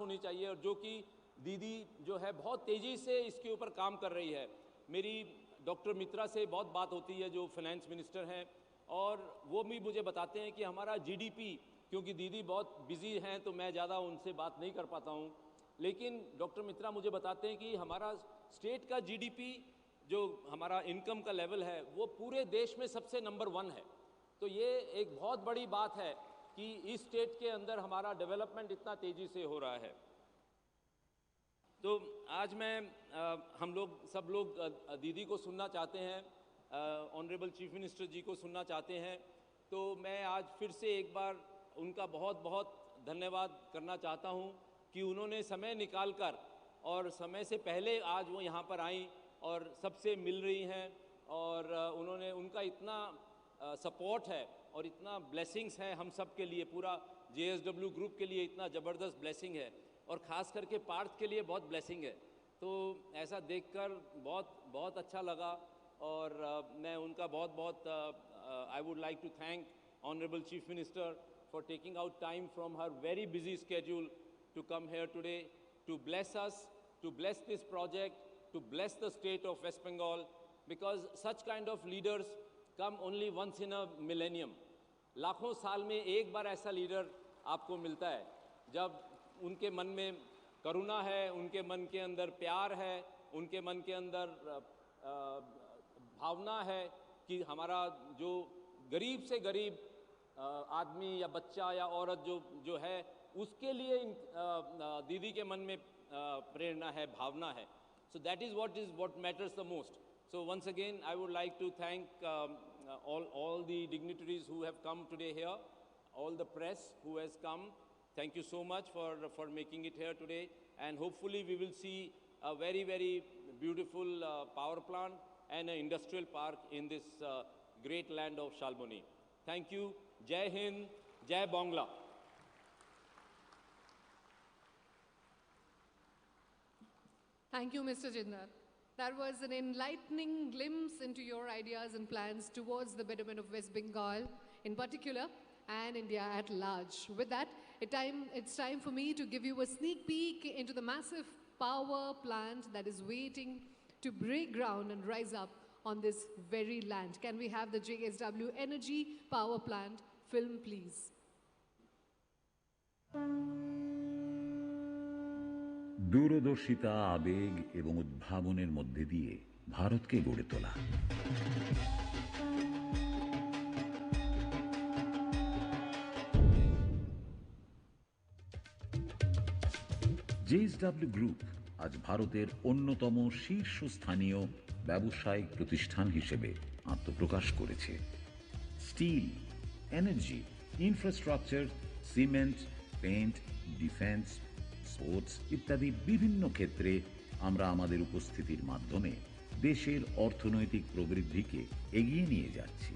होनी चाहिए और जो कि दीदी जो है बहुत तेज़ी से इसके ऊपर काम कर रही है। मेरी डॉक्टर मित्रा से बहुत बात होती है, जो फाइनेंस मिनिस्टर हैं, और वो भी मुझे बताते हैं कि हमारा जीडीपी क्योंकि दीदी बहुत बिज़ी हैं तो मैं ज़्यादा उनसे बात नहीं कर पाता हूँ। लेकिन डॉक्टर मित्रा मुझे बताते हैं कि हमारा स्टेट का जीडीपी जो हमारा इनकम का लेवल है, वो पूरे देश में सबसे नंबर वन है। तो ये एक बहुत बड़ी बात है कि इस स्टेट के अंदर हमारा डेवलपमेंट इतना तेज़ी से हो रहा है। तो आज मैं अ, हम लोग सब लोग दीदी को सुनना चाहते हैं ऑनरेबल चीफ मिनिस्टर जी को सुनना चाहते हैं। तो मैं आज फिर से एक बार उनका बहुत बहुत धन्यवाद करना चाहता हूँ कि उन्होंने समय निकाल कर और समय से पहले आज वो यहाँ पर आई और सबसे मिल रही हैं और उन्होंने उनका इतना सपोर्ट है और इतना ब्लेसिंग्स है हम सब के लिए पूरा जेएसडब्ल्यू ग्रुप के लिए इतना ज़बरदस्त ब्लेसिंग है और ख़ास करके पार्थ के लिए बहुत ब्लेसिंग है। तो ऐसा देखकर बहुत बहुत अच्छा लगा और अ, मैं उनका बहुत बहुत I would like to thank honourable chief minister for taking out time from her very busy schedule to come here today to bless us, to bless this project, to bless the state of West Bengal, because such kind of leaders come only once in a millennium लाखों साल में एक बार ऐसा leader आपको मिलता है जब उनके मन में करुणा है उनके मन के अंदर प्यार है उनके मन के अंदर भावना है कि हमारा जो गरीब से गरीब आदमी या बच्चा या औरत जो जो है उसके लिए इन, दीदी के मन में प्रेरणा है भावना है। So that is what is what matters the most So once again, I would like to thank um, uh, all, all the dignitaries who have come today here, all the press who has come. Thank you so much for, for making it here today. And hopefully we will see a very, very beautiful uh, power plant and an industrial park in this uh, great land of Shalboni. Thank you. Jai Hind, Jai Bangla. Thank you, Mr. Jindal. That was an enlightening glimpse into your ideas and plans towards the betterment of West Bengal in particular and India at large. With that, it time, it's time for me to give you a sneak peek into the massive power plant that is waiting to break ground and rise up on this very land. Can we have the JSW Energy Power Plant film, please? দূরদর্শিতা, আবেগ এবং উদ্ভাবনের মধ্যে দিয়ে ভারতকে গড়ে তোলা। JSW group আজ ভারতের অন্যতম শীর্ষস্থানীয় ব্যবসায়িক প্রতিষ্ঠান হিসেবে আত্মপ্রকাশ করেছে। Steel energy infrastructure cement paint defence sports ইত্যাদি বিভিন্ন ক্ষেত্রে আমরা আমাদের উপস্থিতির মাধ্যমে দেশের অর্থনৈতিক প্রবৃদ্ধিকে এগিয়ে নিয়ে যাচ্ছি।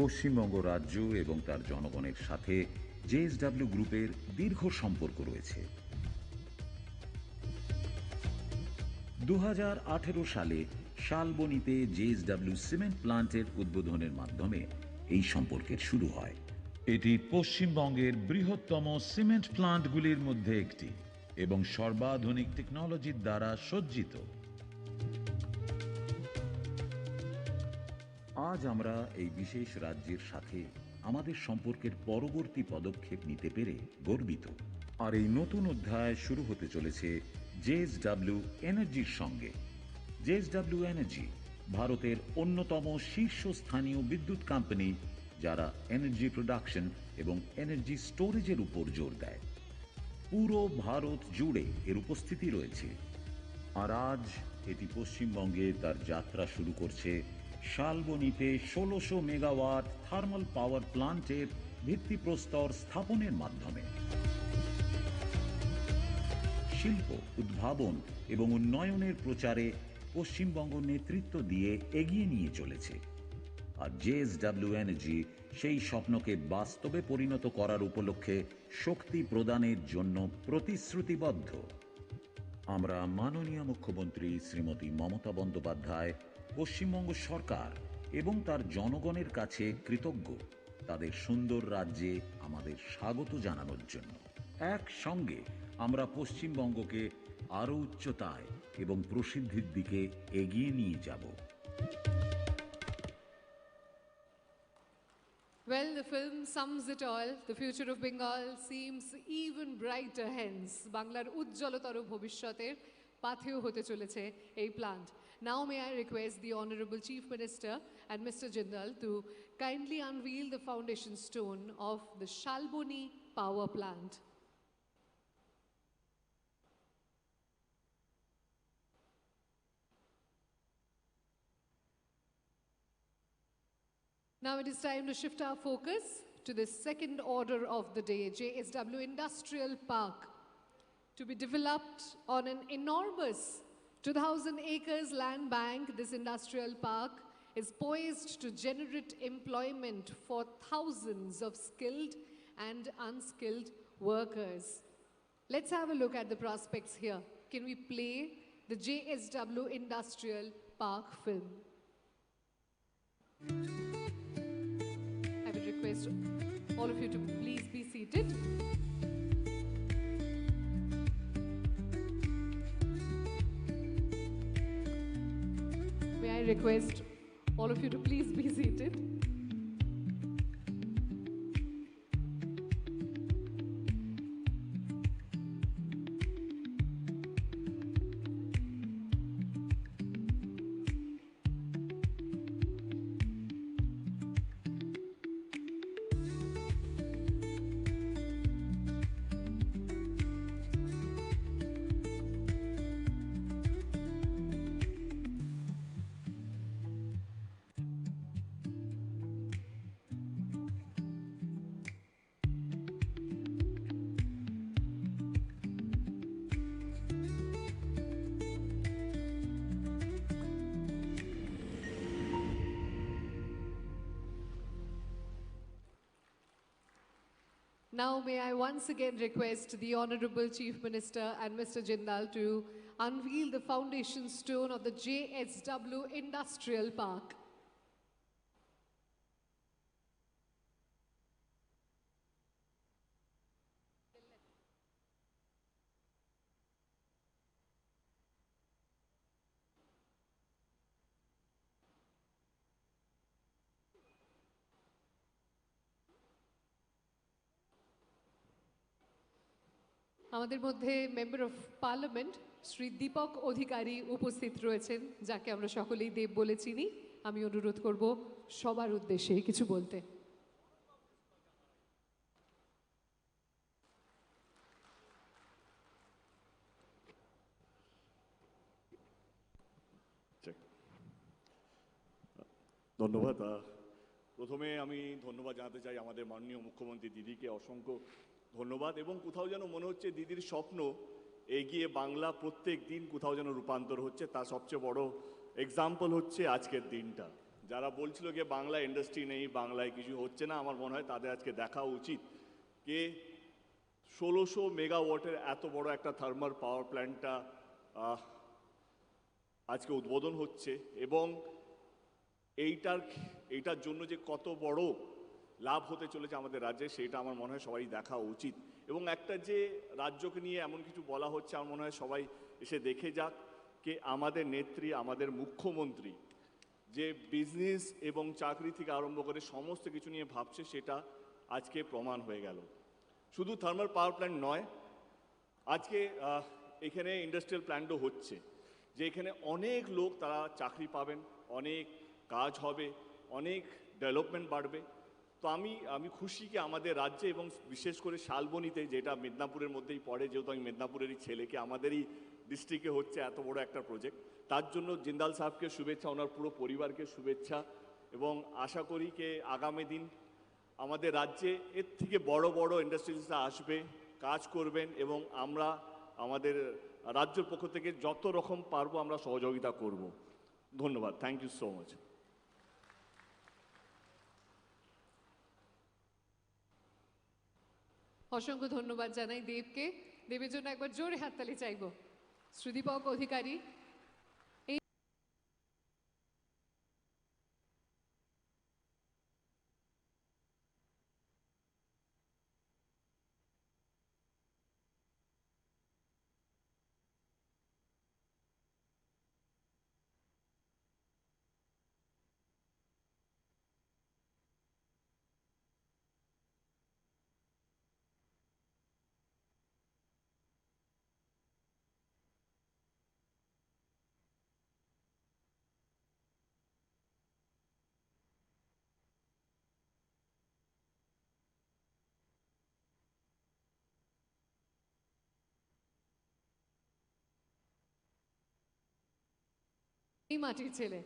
পশ্চিমবঙ্গ রাজ্য এবং তার জনগণের সাথে জেএসডব্লিউ গ্রুপের দীর্ঘ সম্পর্ক রয়েছে। দু হাজার আঠেরো সালে শালবনীতে জেএসডব্লিউ সিমেন্ট প্লান্টের উদ্বোধনের মাধ্যমে এই সম্পর্কের শুরু হয়। এটি পশ্চিমবঙ্গের বৃহত্তম সিমেন্ট প্লান্টগুলির মধ্যে একটি এবং সর্বাধুনিক টেকনোলজির দ্বারা সজ্জিত। আজ আমরা এই বিশেষ রাজ্যের সাথে আমাদের সম্পর্কের পরবর্তী পদক্ষেপ নিতে পেরে গর্বিত। আর এই নতুন অধ্যায় শুরু হতে চলেছে জেএসডব্লিউ এনার্জির সঙ্গে। জেএসডব্লিউ এনার্জি ভারতের অন্যতম শীর্ষস্থানীয় বিদ্যুৎ কোম্পানি যারা এনার্জি প্রোডাকশন এবং এনার্জি স্টোরেজের উপর জোর দেয়। পুরো ভারত জুড়ে এর উপস্থিতি রয়েছে। আর আজ এটি পশ্চিমবঙ্গে তার যাত্রা শুরু করছে শালবনিতে ষোলোশো মেগাওয়াট থার্মাল পাওয়ার প্লান্টের ভিত্তিপ্রস্তর স্থাপনের মাধ্যমে। শিল্প, উদ্ভাবন এবং উন্নয়নের প্রচারে পশ্চিমবঙ্গ নেতৃত্ব দিয়ে এগিয়ে নিয়ে চলেছে। আর জেএসডব্লিউ এনার্জি সেই স্বপ্নকে বাস্তবে পরিণত করার উপলক্ষে শক্তি প্রদানের জন্য প্রতিশ্রুতিবদ্ধ। আমরা মাননীয় মুখ্যমন্ত্রী শ্রীমতী মমতা বন্দ্যোপাধ্যায়, পশ্চিমবঙ্গ সরকার এবং তার জনগণের কাছে কৃতজ্ঞ। তাদের সুন্দর রাজ্যে আমাদের স্বাগত জানানোর জন্য। একসঙ্গে আমরা পশ্চিমবঙ্গকে আরও উচ্চতায় এবং প্রসিদ্ধির দিকে এগিয়ে নিয়ে যাব Well, the film sums it all. The future of Bengal seems even brighter hence. বাংলার উজ্জ্বলতর ভবিষ্যতের পাথেয় হতে চলেছে এই plant Now may I request the Honorable Chief Minister and Mr. Jindal to kindly unveil the foundation stone of the Shalboni power plant. Now it is time to shift our focus to the second order of the day, JSW Industrial Park, to be developed on an enormous 2,000 acres land bank. This industrial park is poised to generate employment for thousands of skilled and unskilled workers. Let's have a look at the prospects here. Can we play the JSW Industrial Park film? Request all of you to please be seated. May I request all of you to please be seated? Now, may I once again request the Honorable Chief Minister and Mr. Jindal to unveil the foundation stone of the JSW Industrial Park. আমাদের মধ্যে member of parliament Shri Deepak Adhikari উপস্থিত রয়েছেন, যাকে আমরা সকলেই দেব বলে চিনি। আমি অনুরোধ করব সবার উদ্দেশ্যে কিছু বলতে। ধন্যবাদ। প্রথমে আমি ধন্যবাদ জানাতে চাই আমাদের মাননীয় মুখ্যমন্ত্রী দিদিকে, অসংখ্য ধন্যবাদ, এবং কোথাও যেন মনে হচ্ছে দিদির স্বপ্ন এগিয়ে বাংলা প্রত্যেক দিন কোথাও যেন রূপান্তর হচ্ছে তার সবচেয়ে বড় এক্সাম্পল হচ্ছে আজকের দিনটা। যারা বলছিল যে বাংলা ইন্ডাস্ট্রি নেই, বাংলায় কিছু হচ্ছে না, আমার মনে হয় তাদের আজকে দেখা উচিত কে ষোলোশো মেগাওয়াটের এত বড় একটা থার্মাল পাওয়ার প্ল্যান্টটা আজকে উদ্বোধন হচ্ছে, এবং এইটার এইটার জন্য যে কত বড় লাভ হতে চলেছে আমাদের রাজ্যে, সেটা আমার মনে হয় সবাই দেখা উচিত। এবং একটা যে রাজ্যকে নিয়ে এমন কিছু বলা হচ্ছে, আমার মনে হয় সবাই এসে দেখে যাক কে আমাদের নেত্রী, আমাদের মুখ্যমন্ত্রী যে বিজনেস এবং চাকরি থেকে আরম্ভ করে সমস্ত কিছু নিয়ে ভাবছে, সেটা আজকে প্রমাণ হয়ে গেল। শুধু থার্মাল পাওয়ার প্ল্যান্ট নয়, আজকে এখানে ইন্ডাস্ট্রিয়াল প্ল্যান্টও হচ্ছে, যে এখানে অনেক লোক তারা চাকরি পাবেন, অনেক কাজ হবে, অনেক ডেভেলপমেন্ট বাড়বে। তো আমি আমি খুশি কি আমাদের রাজ্যে এবং বিশেষ করে শালবনিতে, যেটা মেদিনীপুরের মধ্যেই পড়ে, যেহেতু আমি মেদিনীপুরেরই ছেলেকে আমাদেরই ডিস্ট্রিক্টে হচ্ছে এত বড় একটা প্রজেক্ট তার জন্য জিন্দাল সাহেবকে শুভেচ্ছা, ওনার পুরো পরিবারকে শুভেচ্ছা এবং আশা করি কে আগামী দিন আমাদের রাজ্যে এর থেকে বড় বড় ইন্ডাস্ট্রিজরা আসবে, কাজ করবেন এবং আমরা আমাদের রাজ্যের পক্ষ থেকে যত রকম পারব আমরা সহযোগিতা করব। ধন্যবাদ থ্যাংক ইউ সো মাচ অসংখ্য ধন্যবাদ জানাই দেবকে। দেবের জন্য একবার জোরে হাততালি চাইব। শ্রুতিপক অধিকারী এই মাটির ছেলে।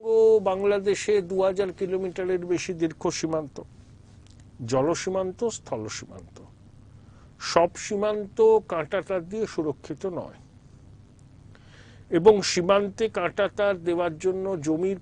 ও বাংলাদেশে দু হাজার কিলোমিটারের বেশি দীর্ঘ সীমান্ত। জল সীমান্ত স্থল সীমান্ত সব সীমান্ত কাঁটাতার দিয়ে সুরক্ষিত নয়। এবং সীমান্তে কাঁটাতার দেওয়ার জন্য জমির